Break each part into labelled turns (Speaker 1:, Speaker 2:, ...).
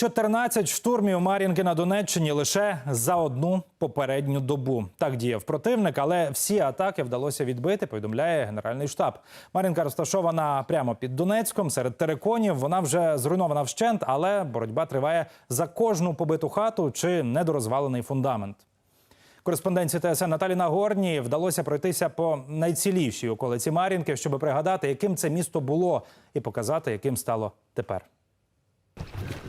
Speaker 1: 14 штурмів Мар'їнки на Донеччині лише за одну попередню добу. Так діяв противник, але всі атаки вдалося відбити. Повідомляє генеральний штаб. Мар'їнка розташована прямо під Донецьком серед териконів. Вона вже зруйнована вщент, але боротьба триває за кожну побиту хату чи недорозвалений фундамент. Кореспонденції ТСН Наталі Нагорній вдалося пройтися по найцілішій околиці Мар'їнки, щоб пригадати, яким це місто було, і показати, яким стало тепер.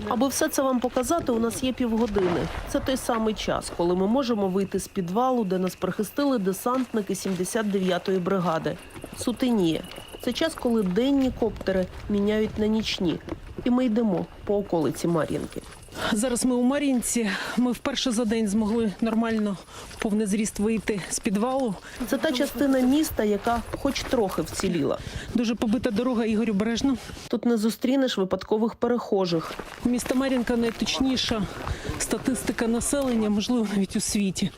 Speaker 2: Аби все це вам показати, у нас є півгодини. Це той самий час, коли ми можемо вийти з підвалу, де нас прихистили десантники 79-ї бригади. Сутеніє. Це час, коли денні коптери міняють на нічні. І ми йдемо по околиці Мар'їнки.
Speaker 3: Зараз ми у Мар'їнці. Ми вперше за день змогли нормально в повний зріст вийти з підвалу.
Speaker 2: Це та частина міста, яка хоч трохи вціліла.
Speaker 3: Дуже побита дорога Ігорю Бережно.
Speaker 2: Тут не зустрінеш випадкових перехожих.
Speaker 3: Місто Мар'їнка найточніша статистика населення, можливо, навіть у світі.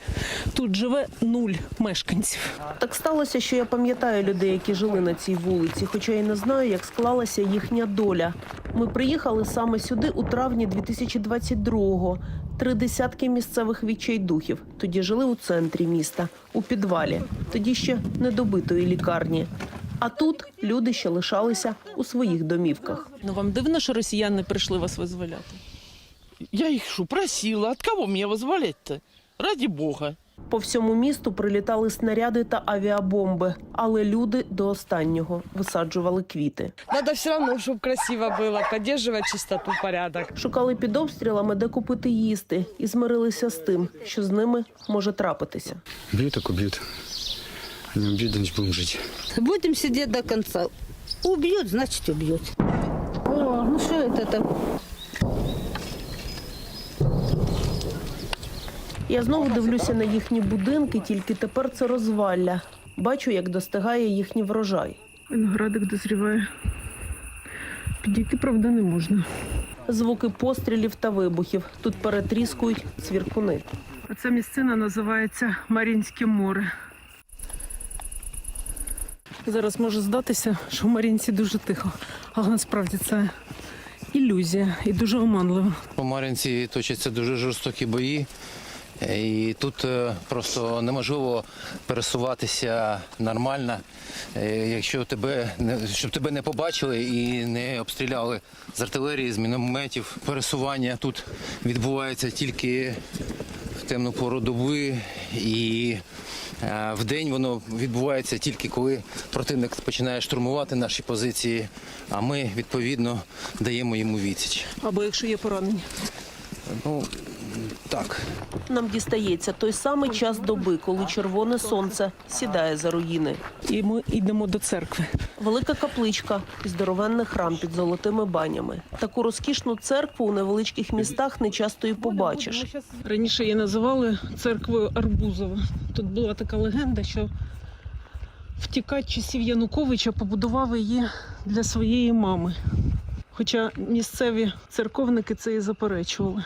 Speaker 3: Тут живе нуль мешканців.
Speaker 2: Так сталося, що я пам'ятаю людей, які жили на цій вулиці, хоча й не знаю, як склалася їхня доля. Ми приїхали саме сюди у травні 2022-го. Три десятки місцевих відчайдухів. Тоді жили у центрі міста, у підвалі. Тоді ще недобитої лікарні. А тут люди ще лишалися у своїх домівках.
Speaker 3: Ну вам дивно, що росіяни прийшли вас визволяти?
Speaker 4: Я их что, просила? От кого мне возволять-то? Ради бога.
Speaker 2: По всьому місту прилітали снаряди та авіабомби, але люди до останнього висаджували квіти.
Speaker 5: Надо все равно, чтобы красиво было, поддерживать чистоту, порядок.
Speaker 2: Шукали під обстрілами, де купити їсти, і змирилися з тим, що з ними може трапитися.
Speaker 6: Бьют, так убьют. Они убьют, значит будем жить.
Speaker 7: Будем сидеть до конца. Убьют, значит убьют. О, ну что это там?
Speaker 2: Я знову дивлюся на їхні будинки, тільки тепер це розвалля. Бачу, як достигає їхній врожай.
Speaker 3: Виноградик дозріває. Підійти, правда, не можна.
Speaker 2: Звуки пострілів та вибухів. Тут перетріскують цвіркуни.
Speaker 3: А ця місцина називається Мар'їнське море. Зараз може здатися, що в Мар'їнці дуже тихо, але насправді це ілюзія і дуже оманливо.
Speaker 8: У Мар'їнці точаться дуже жорстокі бої, і тут е, просто неможливо пересуватися нормально, е, якщо тебе не щоб тебе не побачили і не обстріляли з артилерії, з мінометів. Пересування тут відбувається тільки в темну пору доби і. е, В день воно відбувається тільки коли противник починає штурмувати наші позиції, а ми відповідно даємо йому відсіч.
Speaker 3: Або якщо є поранення.
Speaker 8: Ну так.
Speaker 2: Нам дістається той самий час доби, коли червоне сонце сідає за руїни.
Speaker 3: І ми йдемо до церкви.
Speaker 2: Велика капличка і здоровенний храм під золотими банями. Таку розкішну церкву у невеличких містах не часто і побачиш.
Speaker 3: Раніше її називали церквою Арбузова. Тут була така легенда, що втікач часів Януковича побудував її для своєї мами. Хоча місцеві церковники це і заперечували.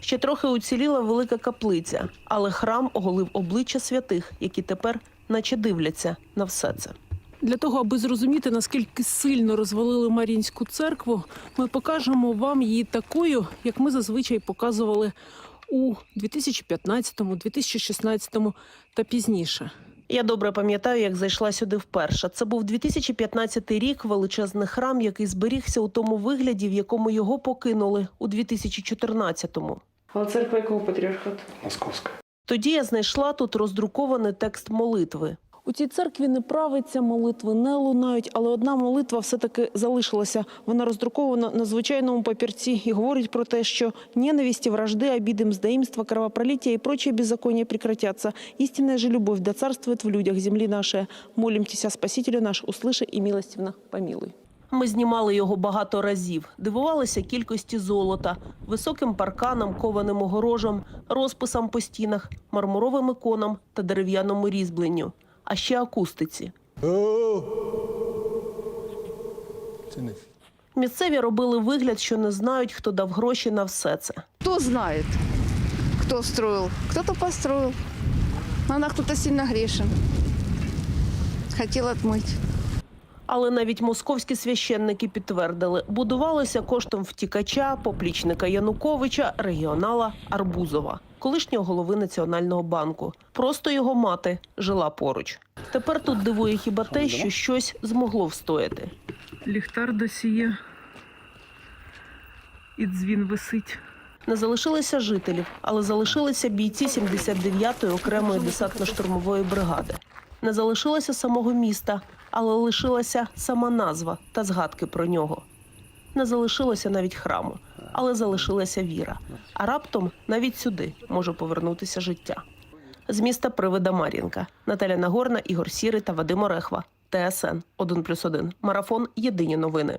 Speaker 2: Ще трохи уціліла велика каплиця, але храм оголив обличчя святих, які тепер наче дивляться на все це.
Speaker 3: Для того, аби зрозуміти, наскільки сильно розвалили Мар'їнську церкву, ми покажемо вам її такою, як ми зазвичай показували у 2015, 2016 та пізніше.
Speaker 2: Я добре пам'ятаю, як зайшла сюди вперше. Це був 2015 рік, величезний храм, який зберігся у тому вигляді, в якому його покинули у 2014-му.
Speaker 9: Але церква якого патріархату?
Speaker 6: Московская.
Speaker 2: Тоді я знайшла тут роздрукований текст молитви.
Speaker 3: У цій церкві не правиться, молитви не лунають, але одна молитва все-таки залишилася. Вона роздрукована на звичайному папірці і говорить про те, що ненависті, вражди, обиды, мздоимства, кровопролития и прочие беззакония прекратятся. Истинная же любовь да царствует в людях земли нашей. Молимтеся, Спасителю наш, услыши и милостивно помилуй.
Speaker 2: Ми знімали його багато разів, дивувалися кількості золота, високим парканам, кованим огорожам, розписам по стінах, мармуровим іконам та дерев'яному різьбленню, а ще акустиці. Місцеві робили вигляд, що не знають, хто дав гроші на все це.
Speaker 7: Кто знает, кто строил? Кто-то построил. Но она кто-то сильно грешен. Хотел отмыть.
Speaker 2: Але навіть московські священники підтвердили, будувалося коштом втікача, поплічника Януковича, регіонала Арбузова, колишнього голови Національного банку. Просто його мати жила поруч. Тепер тут дивує хіба те, що щось змогло встояти. Ліхтар досі є. І дзвін висить. Не залишилося жителів, але залишилися бійці 79-ї окремої десантно-штурмової бригади. Не залишилося самого міста, але лишилася сама назва та згадки про нього. Не залишилося навіть храму, але залишилася віра. А раптом навіть сюди може повернутися життя. З міста Привида Мар'їнка. Наталя Нагорна, Ігор Сірий та Вадим Орехва. ТСН 1+,1. Марафон. Єдині новини.